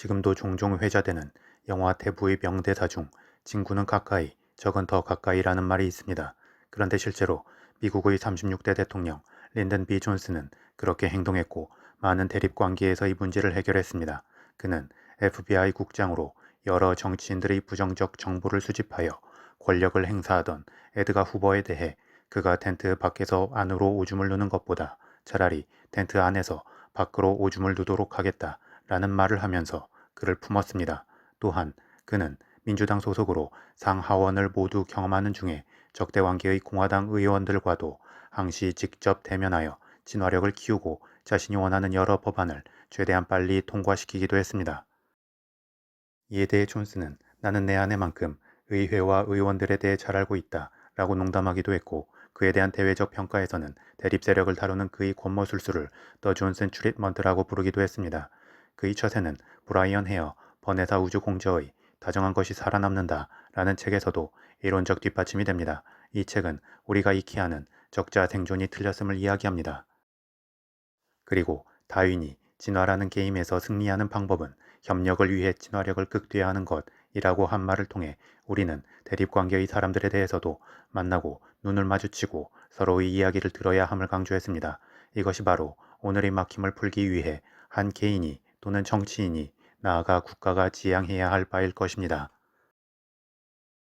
지금도 종종 회자되는 영화 대부의 명대사 중 친구는 가까이, 적은 더 가까이라는 말이 있습니다. 그런데 실제로 미국의 36대 대통령 린든 비 존스는 그렇게 행동했고 많은 대립 관계에서 이 문제를 해결했습니다. 그는 FBI 국장으로 여러 정치인들의 부정적 정보를 수집하여 권력을 행사하던 에드가 후보에 대해 그가 텐트 밖에서 안으로 오줌을 누는 것보다 차라리 텐트 안에서 밖으로 오줌을 누도록 하겠다 라는 말을 하면서 그를 품었습니다. 또한 그는 민주당 소속으로 상하원을 모두 경험하는 중에 적대관계의 공화당 의원들과도 항시 직접 대면하여 진화력을 키우고 자신이 원하는 여러 법안을 최대한 빨리 통과시키기도 했습니다. 이에 대해 존스는 나는 내 아내만큼 의회와 의원들에 대해 잘 알고 있다 라고 농담하기도 했고 그에 대한 대외적 평가에서는 대립 세력을 다루는 그의 권모술수를 더 존슨 트리트먼트라고 부르기도 했습니다. 그의 처세는 브라이언 헤어 번외사 우주공저의 다정한 것이 살아남는다 라는 책에서도 이론적 뒷받침이 됩니다. 이 책은 우리가 익히 아는 적자 생존이 틀렸음을 이야기합니다. 그리고 다윈이 진화라는 게임에서 승리하는 방법은 협력을 위해 진화력을 극대화하는 것이라고 한 말을 통해 우리는 대립관계의 사람들에 대해서도 만나고 눈을 마주치고 서로의 이야기를 들어야 함을 강조했습니다. 이것이 바로 오늘의 막힘을 풀기 위해 한 개인이 또는 정치인이 나아가 국가가 지향해야 할 바일 것입니다.